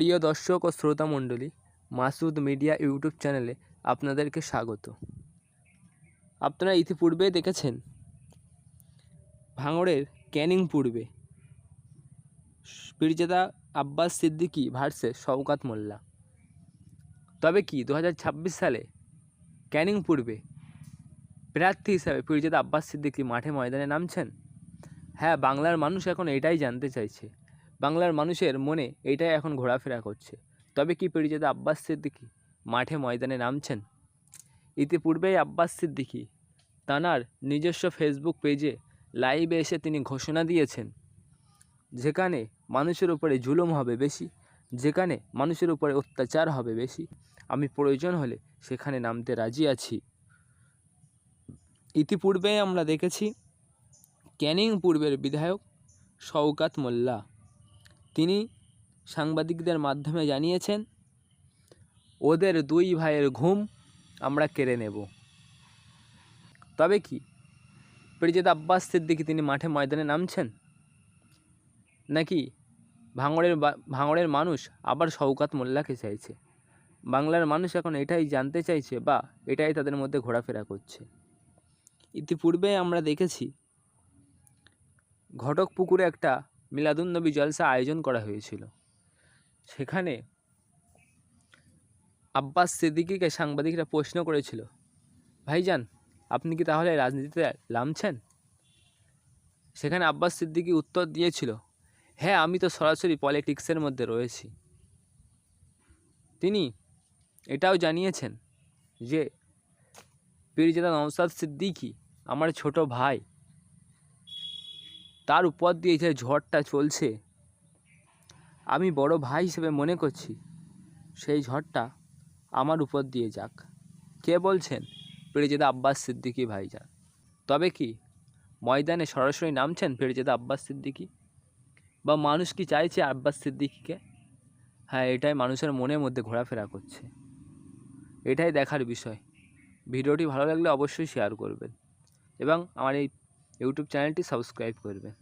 প্রিয় দর্শক ও শ্রোতা মণ্ডলী, মাসুদ মিডিয়া ইউটিউব চ্যানেলে আপনাদেরকে স্বাগত। আপনারা ইতিপূর্বে দেখেছেন, ভাঙড়ের ক্যানিং পূর্বে পীরজাদা আব্বাস সিদ্দিকী ভার্সেস শওকাত মোল্লা। তবে কি দু হাজার ছাব্বিশ সালে ক্যানিং পূর্বে প্রার্থী হিসাবে পীরজাদা আব্বাস সিদ্দিকী মাঠে ময়দানে নামছেন? হ্যাঁ বাংলার মানুষ এখন এটাই জানতে চাইছে। বাংলার মানুষের মনে এইটাই এখন ঘোরাফেরা করছে। তবে কি পীরজাদা আব্বাস সিদ্দিকী মাঠে ময়দানে নামছেন? ইতিপূর্বেই আব্বাস সিদ্দিকী তানার নিজস্ব ফেসবুক পেজে লাইভে এসে তিনি ঘোষণা দিয়েছেন, যেখানে মানুষের উপরে জুলুম হবে বেশি, যেখানে মানুষের উপরে অত্যাচার হবে বেশি, আমি প্রয়োজন হলে সেখানে নামতে রাজি আছি। ইতিপূর্বে আমরা দেখেছি ক্যানিং পূর্বের বিধায়ক শওকাত মোল্লা তিনি সাংবাদিকদের মাধ্যমে জানিয়েছেন, ওদের দুই ভাইয়ের ঘুম আমরা কেড়ে নেব। তবে কি পরিচিত আব্বাস সিদ্দিকি তিনি মাঠে ময়দানে নামছেন? নাকি ভাঙড়ের ভাঙড়ের মানুষ আবার শওকাত মোল্লাকে চাইছে? বাংলার মানুষ এখন এটাই জানতে চাইছে বা এটাই তাদের মধ্যে ঘোরাফেরা করছে? ইতিপূর্বে আমরা দেখেছি ঘটক পুকুরে একটা মিলাদুন্নবী জলসা আয়োজন করা হয়েছিল। সেখানে আব্বাস সিদ্দিকিকে সাংবাদিকরা প্রশ্ন করেছিল, ভাইজান, আপনি কি তাহলে রাজনীতিতে নামছেন? সেখানে আব্বাস সিদ্দিকী উত্তর দিয়েছিল হ্যাঁ আমি তো সরাসরি পলিটিক্সের মধ্যে রয়েছি। তিনি এটাও জানিয়েছেন যে, পীরজাদা নওসাদ সিদ্দিকী, আমার ছোট ভাই তার উপর দিয়ে যে ঝড়টা চলছে, আমি বড় ভাই হিসেবে মনে করছি, সেই ঝড়টা আমার উপর দিয়ে যাক। কে বলছেন? পীরজাদা আব্বাস সিদ্দিকী ভাইজান। তবে কি, ময়দানে সরাসরি নামছেন পীরজাদা আব্বাস সিদ্দিকী? বা মানুষ কি চাইছে আব্বাস সিদ্দিকীকে? হ্যাঁ এটাই মানুষের মনের মধ্যে ঘোরাফেরা করছে। এটাই দেখার বিষয়। ভিডিওটি ভালো লাগলে অবশ্যই শেয়ার করবেন। এবং আমার এই ইউটিউব চ্যানেলটি সাবস্ক্রাইব করবেন